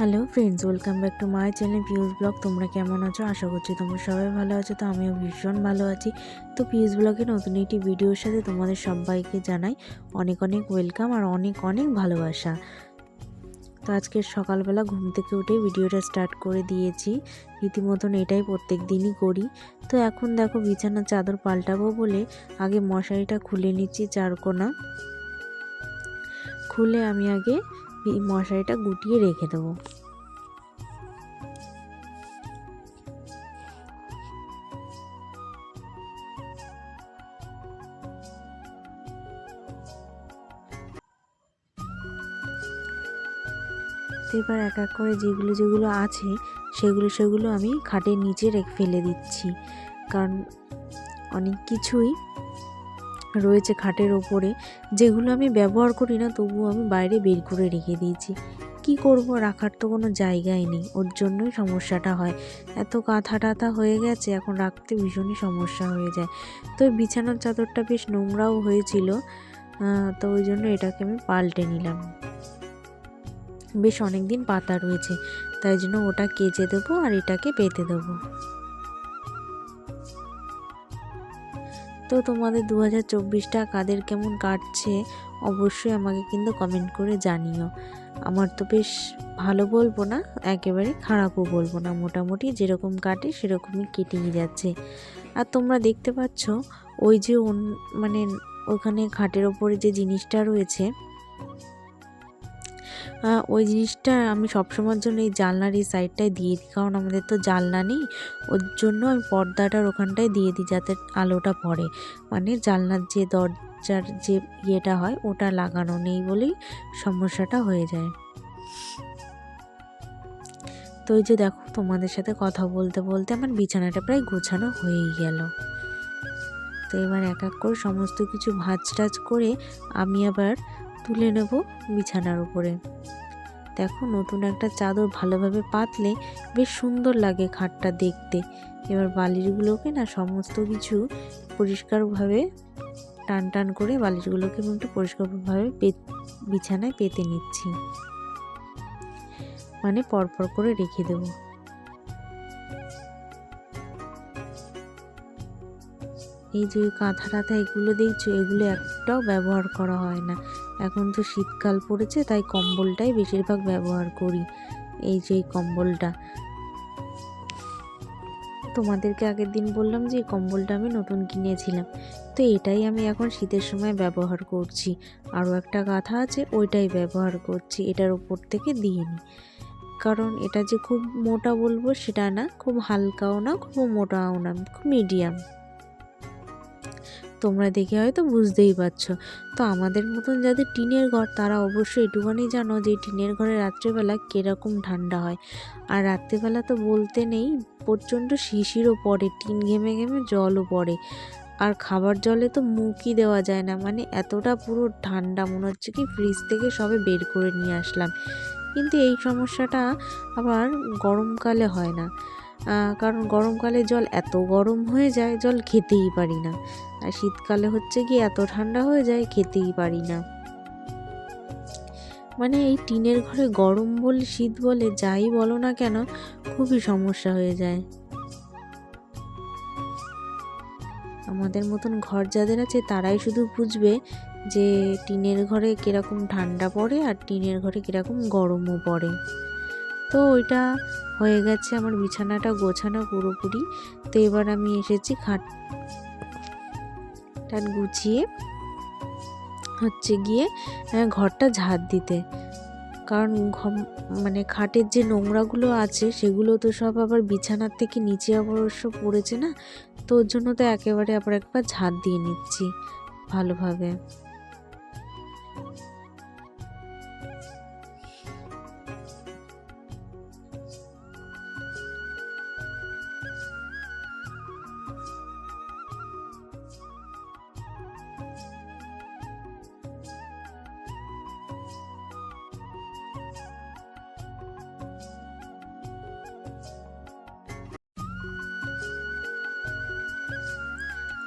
Hello friends, welcome back to my channel Piu's blog. তোমরা কেমন আছো? আশা করছি তোমরা সবাই ভালো আছো, তো আমিও ভীষণ ভালো আছি। তো পিউস ব্লগে নতুন একটি ভিডিওর সাথে তোমাদের সবাইকে জানাই অনেক অনেক ওয়েলকাম আর অনেক অনেক ভালোবাসা। তো আজকে সকালবেলা ঘুম থেকে উঠে ভিডিওটা স্টার্ট করে দিয়েছি। রীতিমতন এটাই প্রত্যেক দিনই করি। তো এখন দেখো বিছানার চাদর পাল্টাবো বলে আগে মশারিটা খুলে নিচ্ছি চারকোনা। খুলে আমি আগে মশারিটা গুটিয়ে রেখে দেবো। এবার এক এক করে যেগুলো যেগুলো আছে, সেগুলো সেগুলো আমি খাটের নিচে রেখে, ফেলে দিচ্ছি। কারণ অনেক কিছুই রয়েছে খাটের ওপরে। যেগুলো আমি ব্যবহার করি না, তবুও আমি বাইরে বের করে রেখে দিয়েছি। কি করব? রাখার তো কোনো জায়গাই নেই। ওর জন্যই সমস্যাটা হয়। এত কাঁথা টাথা হয়ে গেছে, এখন রাখতে ভীষণই সমস্যা হয়ে যায়। তো বিছানার চাদরটা বেশ নোংরাও হয়েছিল তো ওই জন্য এটাকে আমি পাল্টে নিলাম। বেশ অনেক দিন পাতা রয়েছে, তাই জন্য ওটা কেচে দেবো আর এটাকে পেতে দেবো। তো তোমাদের দু হাজার চব্বিশটা কাদের কেমন কাটছে, অবশ্যই আমাকে কিন্তু কমেন্ট করে জানিও। আমার তো বেশ ভালো বলব না, একেবারে খারাপও বলব না। মোটামুটি যেরকম কাটে সেরকমই কেটেই যাচ্ছে। আর তোমরা দেখতে পাচ্ছ, ওই যে মানে ওখানে খাটের ওপরে যে জিনিসটা রয়েছে ওই জিনিসটা আমি সবসময়ের জন্য এই জানলার এই সাইডটায় দিয়ে দিই। কারণ আমাদের তো জানলা নেই, ওর জন্য আমি পর্দাটার ওখানটায় দিয়ে দিই যাতে আলোটা পড়ে। মানে জানলার যে দরজার যে ইয়েটা হয়, ওটা লাগানো নেই বলেই সমস্যাটা হয়ে যায়। তো ওই যে দেখো, তোমাদের সাথে কথা বলতে বলতে আমার বিছানাটা প্রায় গোছানো হয়েই গেল। তো এবার এক এক করে সমস্ত কিছু ভাজ টাজ করে আমি আবার তুলে নেব বিছানার উপরে। দেখো, নতুন একটা চাদর ভালোভাবে পাতলে বেশ সুন্দর লাগে খাটটা দেখতে। এবার বালিশগুলোকে না সমস্ত কিছু পরিষ্কারভাবে টান টান করে বালিশগুলোকে একটু পরিষ্কারভাবে বিছানায় পেতে নিচ্ছি। মানে পরপর করে রেখে দেব। এই যে কাঁথা টাথা এগুলো দেখছ, এগুলো একটাও ব্যবহার করা হয় না। এখন তো শীতকাল পড়েছে, তাই কম্বলটাই বেশিরভাগ ব্যবহার করি, এই যে কম্বলটা। তোমাদেরকে আগের দিন বললাম যে কম্বলটা আমি নতুন কিনেছিলাম, তো এটাই আমি এখন শীতের সময় ব্যবহার করছি। আরও একটা কাঁথা আছে, ওইটাই ব্যবহার করছি, এটার উপর থেকে দিয়ে নিই। কারণ এটা যে খুব মোটা বলব সেটা না, খুব হালকাও না, খুব মোটাও না, খুব মিডিয়াম তোমরা দেখে হয়তো বুঝতেই পারছ। তো আমাদের মতন যাদের টিনের ঘর, তারা অবশ্যই এটুখানি জানো যে টিনের ঘরে রাত্রেবেলা কীরকম ঠান্ডা হয়। আর রাত্রেবেলা তো বলতে নেই, প্রচণ্ড শিশিরও পড়ে, টিন ঘেমে ঘেমে জলও পড়ে। আর খাবার জলে তো মুখই দেওয়া যায় না মানে এতটা পুরো ঠান্ডা, মনে হচ্ছে কি ফ্রিজ থেকে সবে বের করে নিয়ে আসলাম। কিন্তু এই সমস্যাটা আবার গরমকালে হয় না। কারণ গরমকালে জল এত গরম হয়ে যায়, জল খেতেই পারি না। আর শীতকালে হচ্ছে কি, এত ঠান্ডা হয়ে যায়, খেতেই পারি না। মানে এই টিনের ঘরে গরম বলে, শীত বলে, যাই বলো না কেন, খুবই সমস্যা হয়ে যায়। আমাদের মতন ঘর যাদের আছে, তারাই শুধু বুঝবে যে টিনের ঘরে কীরকম ঠান্ডা পড়ে আর টিনের ঘরে কীরকম গরমও পড়ে। তো ওইটা হয়ে গেছে আমার বিছানাটা গোছানো পুরোপুরি। তো এবার আমি এসেছি খাট টান গুছিয়ে হচ্ছে গিয়ে ঘরটা ঝাড় দিতে। কারণ মানে খাটের যে নোংরাগুলো আছে সেগুলো তো সব আবার বিছানার থেকে নিচে অবশ্য পড়েছে না, তো ওর জন্য তো একেবারে আবার একবার ঝাড় দিয়ে নিচ্ছি ভালোভাবে।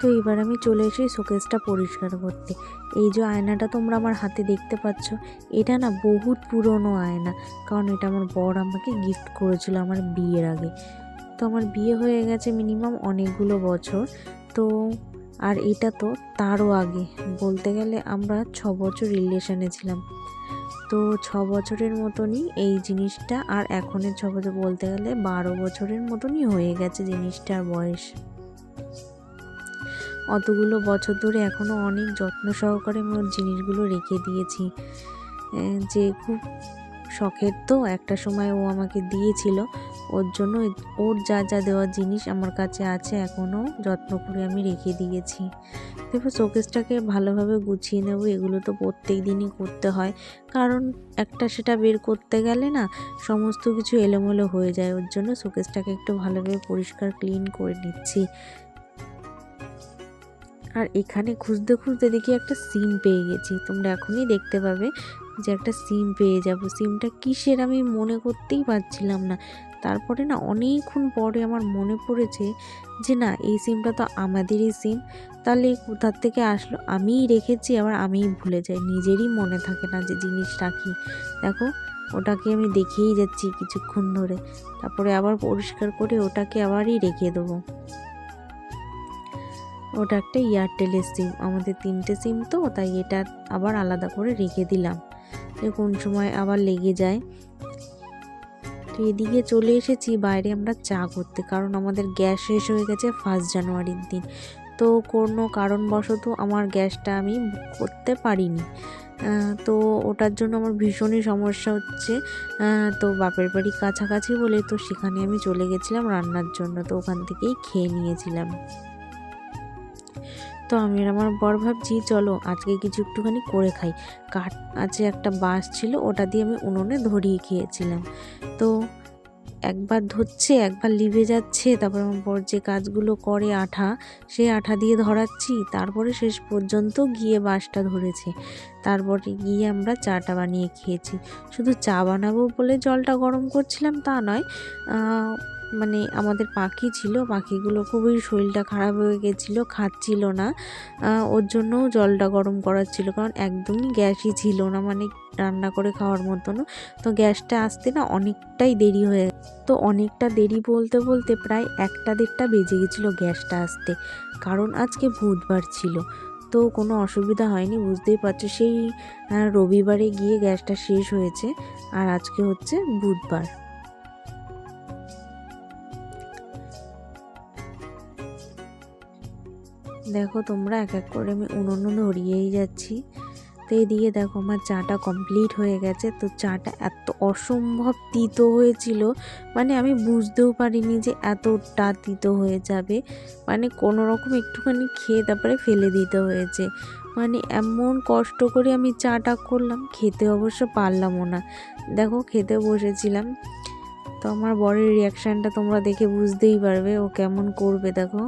তো এবার আমি চলে এসে শোকেসটা পরিষ্কার করতে। এই যে আয়নাটা তোমরা আমার হাতে দেখতে পাচ্ছ, এটা না বহুত পুরনো আয়না, কারণ এটা আমার বর আমাকে গিফট করেছিল আমার বিয়ের আগে। তো আমার বিয়ে হয়ে গেছে মিনিমাম অনেকগুলো বছর, তো আর এটা তো তারও আগে। বলতে গেলে আমরা ছ বছর রিলেশনে ছিলাম। তো ছ বছরের মতনই এই জিনিসটা আর এখনের ছ বছর বলতে গেলে বারো বছরের মতনই হয়ে গেছে জিনিসটার বয়স। অতগুলো বছর ধরে এখনও অনেক যত্ন সহকারে আমি ওর জিনিসগুলো রেখে দিয়েছি। যে খুব শখের তো একটা সময় ও আমাকে দিয়েছিল। ওর জন্য ওর যা যা দেওয়ার জিনিস আমার কাছে আছে এখনও যত্ন করে আমি রেখে দিয়েছি। দেখো, শোকেসটাকে ভালোভাবে গুছিয়ে নেব, এগুলো তো প্রত্যেক দিনই করতে হয়। কারণ একটা সেটা বের করতে গেলে না সমস্ত কিছু এলোমেলো হয়ে যায়। ওর জন্য শোকেসটাকে একটু ভালোভাবে পরিষ্কার, ক্লিন করে নিচ্ছি। আর এখানে খুঁজতে খুঁজতে দেখি একটা সিম পেয়ে গেছি। তোমরা এখনই দেখতে পাবে যে একটা সিম পেয়ে যাব। সিমটা কিসের আমি মনে করতেই পারছিলাম না। তারপরে না অনেকক্ষণ পরে আমার মনে পড়েছে যে না, এই সিমটা তো আমাদেরই সিম তাহলে কোথার থেকে আসলো? আমিই রেখেছি, আবার আমিই ভুলে যাই। নিজেরই মনে থাকে না যে জিনিস রাখি দেখো, ওটাকে আমি দেখেই যাচ্ছি কিছুক্ষণ ধরে। তারপরে আবার পরিষ্কার করে ওটাকে আবারই রেখে দেবো। ওটা একটা এয়ারটেলের সিম আমাদের তিনটে সিম তো, তাই এটা আবার আলাদা করে রেখে দিলাম। যে কোন সময় আবার লেগে যায়। তো এদিকে চলে এসেছি, বাইরে আমরা চা করতে, কারণ আমাদের গ্যাস শেষ হয়ে গেছে ফার্স্ট জানুয়ারির দিন। তো কোনো কারণবশত আমার গ্যাসটা আমি বুক করতে পারিনি। তো ওটার জন্য আমার ভীষণই সমস্যা হচ্ছে। তো বাপের বাড়ি কাছাকাছি বলে তো সেখানে আমি চলে গেছিলাম রান্নার জন্য, তো ওখান থেকেই খেয়ে নিয়েছিলাম। তো আমি আমার বর ভাবছি, চলো আজকে কিছু একটুখানি করে খাই। কাঠ আছে একটা বাঁশ ছিল, ওটা দিয়ে আমি উনুনে ধরিয়ে খেয়েছিলাম। তো একবার ধরছে, একবার লিভে যাচ্ছে, তারপর আমার বর যে কাজগুলো করে আঠা, সে আঠা দিয়ে ধরাচ্ছি, তারপরে শেষ পর্যন্ত গিয়ে বাঁশটা ধরেছে। তারপরে গিয়ে আমরা চাটা বানিয়ে খেয়েছি। শুধু চা বানাবো বলে জলটা গরম করছিলাম তা নয় মানে আমাদের পাখি ছিল, পাখিগুলো খুবই শরীরটা খারাপ হয়ে গেছিল, খাচ্ছিল না। ওর জন্যও জলটা গরম করার ছিল, কারণ একদমই গ্যাসই ছিল না মানে রান্না করে খাওয়ার মতনও তো গ্যাসটা আসতে না অনেকটাই দেরি হয়ে তো অনেকটা দেরি বলতে বলতে প্রায় একটা দেড়টা বেজে গেছিল গ্যাসটা আসতে, কারণ আজকে বুধবার ছিল। তো কোনো অসুবিধা হয়নি, বুঝতেই পারছ, সেই রবিবারে গিয়ে গ্যাসটা শেষ হয়েছে, আর আজকে হচ্ছে বুধবার। দেখো তোমরা এক এক করে আমি উনুন ধরিয়েই যাচ্ছি। তো এদিকে দেখো আমার চাটা কমপ্লিট হয়ে গেছে। তো চাটা এত অসম্ভব তিতো হয়েছিল। মানে আমি বুঝতেও পারিনি যে এতটা তিতো হয়ে যাবে। মানে কোনো রকম একটুখানি খেয়ে তারপরে ফেলে দিতে হয়েছে। মানে এমন কষ্ট করে আমি চাটা করলাম, খেতে অবশ্য পারলামও না। দেখো খেতে বসেছিলাম। তো আমার বরের রিয়াকশানটা তোমরা দেখে বুঝতেই পারবে ও কেমন করবে দেখো।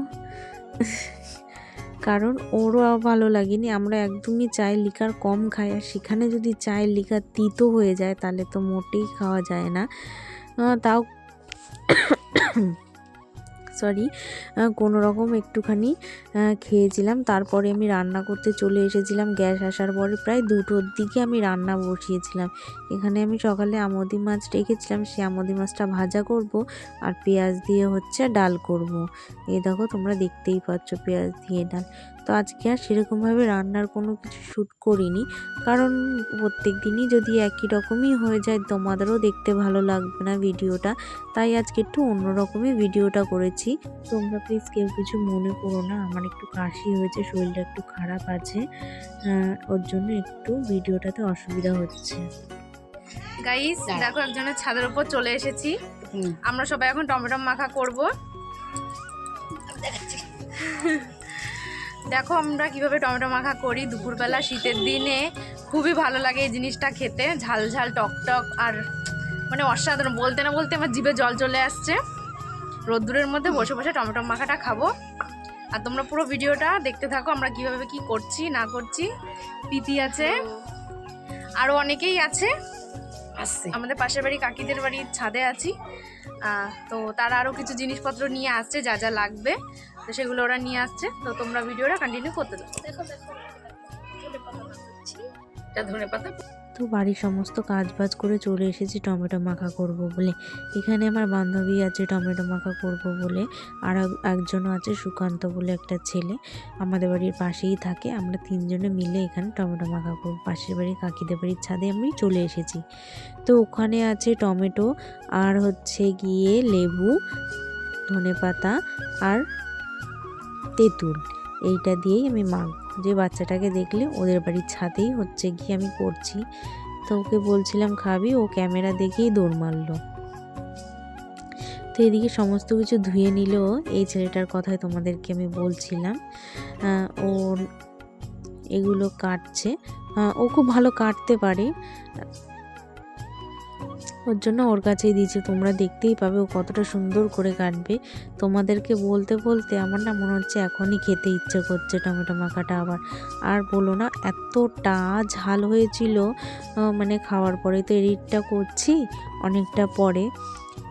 কারণ ওরও ভালো লাগেনি। আমরা একদমই চায়ের লিকার কম খাই আর সেখানে যদি চায়ের লিকার তিতো হয়ে যায় তাহলে তো মোটেই খাওয়া যায় না। তাও সরি কোনো রকম একটুখানি খেয়েছিলাম। তারপরে আমি রান্না করতে চলে এসেছিলাম। গ্যাস আসার পরে প্রায় দুটোর দিকে আমি রান্না বসিয়েছিলাম। এখানে আমি সকালে আমদি মাছ রেখেছিলাম। সে আমদি মাছটা ভাজা করব আর পেঁয়াজ দিয়ে হচ্ছে ডাল করব। এই দেখো তোমরা দেখতেই পাচ্ছ পেঁয়াজ দিয়ে ডাল। তো আজকে আর সেরকমভাবে রান্নার কোনো কিছু শ্যুট করিনি। কারণ প্রত্যেক দিনই যদি একই রকমই হয়ে যায় তোমাদেরও দেখতে ভালো লাগবে না ভিডিওটা। তাই আজকে একটু অন্যরকমই ভিডিওটা করেছি। তোমরা প্লিজ কেউ কিছু মনে করো না আমার একটু কাশি হয়েছে শরীরটা একটু খারাপ আছে ওর জন্য একটু ভিডিওটাতে অসুবিধা হচ্ছে। গাইস দেখো একজনের ছাদের উপর চলে এসেছি। আমরা সবাই এখন টমেটো মাখা করব। দেখো আমরা কীভাবে টমেটো মাখা করি দুপুরবেলা শীতের দিনে। খুবই ভালো লাগে এই জিনিসটা খেতে। ঝাল ঝাল টক টক আর মানে অসাধারণ। বলতে না বলতে আমার জিভে জল চলে আসছে। রোদ্দুরের মধ্যে বসে বসে টমেটো মাখাটা খাব। আর তোমরা পুরো ভিডিওটা দেখতে থাকো আমরা কীভাবে কি করছি না করছি। পিতি আছে। আরও অনেকেই আছে। আসছে আমাদের পাশের বাড়ি কাকিদের বাড়ির ছাদে আছি। তো তারা আরও কিছু জিনিসপত্র নিয়ে আসছে যা যা লাগবে। তো তো সেগুলো ওরা নিয়ে আসছে। তো তোমরা ভিডিওটা কন্টিনিউ করতে দাও দেখো দেখো ধনে পাতা মাখাচ্ছি এটা ধনে পাতা? তো বাড়ির সমস্ত কাজ বাজ করে চলে এসেছি টমেটো মাখা করব বলে। এখানে আমার বান্ধবী আছে টমেটো মাখা করব বলে আর এক- একজনও আছে সুকান্ত বলে একটা ছেলে। আমাদের বাড়ির পাশেই থাকে। আমরা তিনজনে মিলে এখানে টমেটো মাখা করব। পাশের বাড়ির কাকিদের বাড়ির ছাদে আমি চলে এসেছি। তো ওখানে আছে টমেটো আর হচ্ছে গিয়ে লেবু ধনেপাতা আর তেঁতুল। এইটা দিয়েই আমি মাখবো যে বাচ্চাটাকে দেখলে ওদের বাড়ির ছাদেই হচ্ছে গিয়ে আমি করছি তো ওকে বলছিলাম, খাবি? ও ক্যামেরা দেখেই দৌড় মারলো। তো এদিকে সমস্ত কিছু ধুয়ে নিল। এই ছেলেটার কথাই তোমাদেরকে আমি বলছিলাম। ও এগুলো কাটছে। ও খুব ভালো কাটতে পারে। ওর জন্য ওর কাছেই দিয়েছি। তোমরা দেখতেই পাবে ও কতটা সুন্দর করে কাটবে। তোমাদেরকে বলতে বলতে আমার না মনে হচ্ছে এখনই খেতে ইচ্ছে করছে টমেটো মাখাটা আবার। আর বলো না, এতটা ঝাল হয়েছিল মানে খাওয়ার পরে। তো এডিটটা করছি অনেকটা পরে।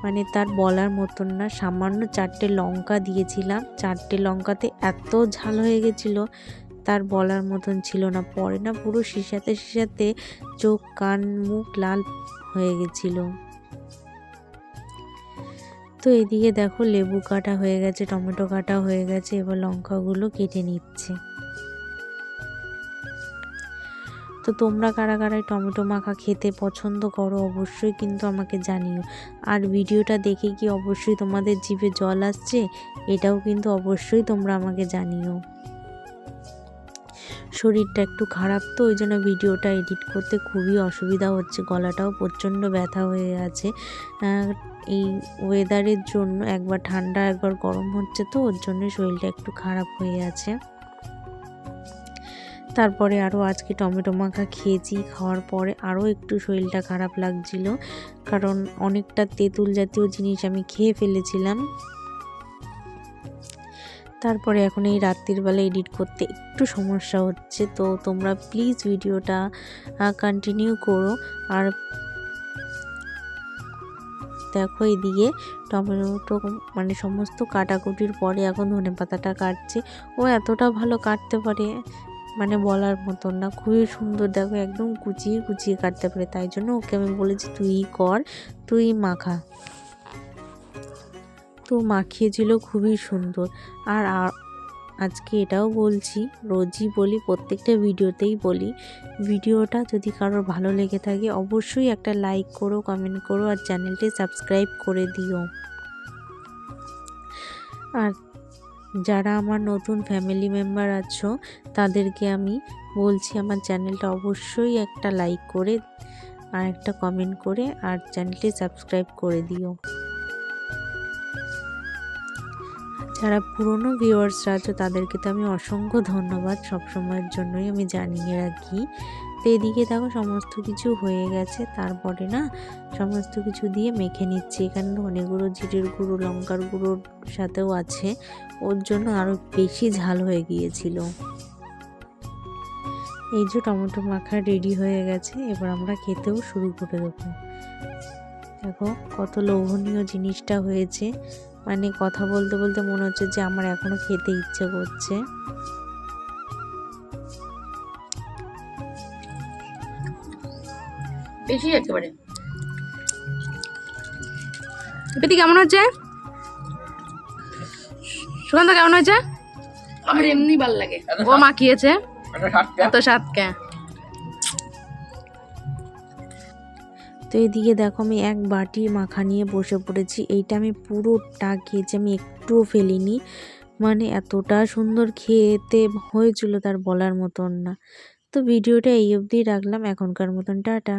মানে তার বলার মতন না, সামান্য চারটে লঙ্কা দিয়েছিলাম। চারটে লঙ্কাতে এত ঝাল হয়ে গেছিল, তার বলার মতন ছিল না। পরে না পুরো শিশাতে শিশাতে চোখ, কান, মুখ, লাল হয়ে গেছিল। তো এদিকে দেখো লেবু কাটা হয়ে গেছে, টমেটো কাটা হয়ে গেছে, এবার লঙ্কাগুলো কেটে নিচ্ছে। তো তোমরা কারা কারা এই টমেটো মাখা খেতে পছন্দ করো অবশ্যই কিন্তু আমাকে জানিও। আর ভিডিওটা দেখে কি অবশ্যই তোমাদের জিভে জল আসছে, এটাও কিন্তু অবশ্যই তোমরা আমাকে জানিও। শরীরটা একটু খারাপ তো, ওই জন্য ভিডিওটা এডিট করতে খুবই অসুবিধা হচ্ছে। গলাটাও প্রচণ্ড ব্যথা হয়ে আছে। এই ওয়েদারের জন্য একবার ঠান্ডা, একবার গরম হচ্ছে তো, ওর জন্য শরীরটা একটু খারাপ হয়ে আছে। তারপরে আরও আজকে টমেটো মাখা খেয়েছি, খাওয়ার পরে আরও একটু শরীরটা খারাপ লাগছিল। কারণ অনেকটা তেঁতুল জাতীয় জিনিস আমি খেয়ে ফেলেছিলাম। তারপরে এখন এই রাত্রির বেলা এডিট করতে একটু সমস্যা হচ্ছে, তো তোমরা প্লিজ ভিডিওটা কন্টিনিউ করো। আর দেখো এদিকে টমেটো মানে সমস্ত কাটাকুটির পরে এখন ধনে পাতাটা কাটছে। ও এতটা ভালো কাটতে পারে মানে বলার মতন না। খুবই সুন্দর, দেখো একদম কুচিয়ে কুচিয়ে কাটতে পারে। তাই জন্য ওকে আমি বলেছি তুই কর, তুই মাখা। তো মাখিয়েছিল খুবই সুন্দর। আর আজকে এটাও বলছি, রোজই বলি, প্রত্যেকটা ভিডিওতেই বলি, ভিডিওটা যদি কারোর ভালো লেগে থাকে, অবশ্যই একটা লাইক করো, কমেন্ট করো, আর চ্যানেলটি সাবস্ক্রাইব করে দিও। আর যারা আমার নতুন ফ্যামিলি মেম্বার আছো, তাদেরকে আমি বলছি, আমার চ্যানেলটা অবশ্যই একটা লাইক করে, আর একটা কমেন্ট করে, আর চ্যানেলটি সাবস্ক্রাইব করে দিও। যারা পুরনো ভিউয়ার্সরা আছো, তাদেরকে তো আমি অসংখ্য ধন্যবাদ। সব সময়ের জন্যই আমি জানিয়ে রাখি। তো এদিকে দেখো, সমস্ত কিছু হয়ে গেছে। তারপরে না, সমস্ত কিছু দিয়ে মেখে নিচ্ছি। এখানে ধনে গুঁড়ো, জিরের গুঁড়ো, লঙ্কার গুঁড়োর সাথেও আছে। ওর জন্য আরও বেশি ঝাল হয়ে গিয়েছিল। এই যে টমেটো মাখা রেডি হয়ে গেছে। এবার আমরা খেতেও শুরু করে দেবো। দেখো, কত লোভনীয় জিনিসটা হয়েছে। মানে কথা বলতে বলতে মনে হচ্ছে যে আমার এখনও খেতে ইচ্ছে করছে। বেশি একেবারে। পেতি কেমন হচ্ছে? সুগন্ধা কেমন হয়েছে? আমার এমনি ভালো লাগে। ও মাখিয়েছে। এত স্বাদকে তো এদিকে দেখো আমি এক বাটি মাখা নিয়ে বসে পড়েছি। এইটা আমি পুরোটা খেয়েছি, আমি একটুও ফেলিনি। মানে এতটা সুন্দর খেতে হয়েছিল তার বলার মতন না। তো ভিডিওটা এই অবধি রাখলাম, এখনকার মতন টাটা।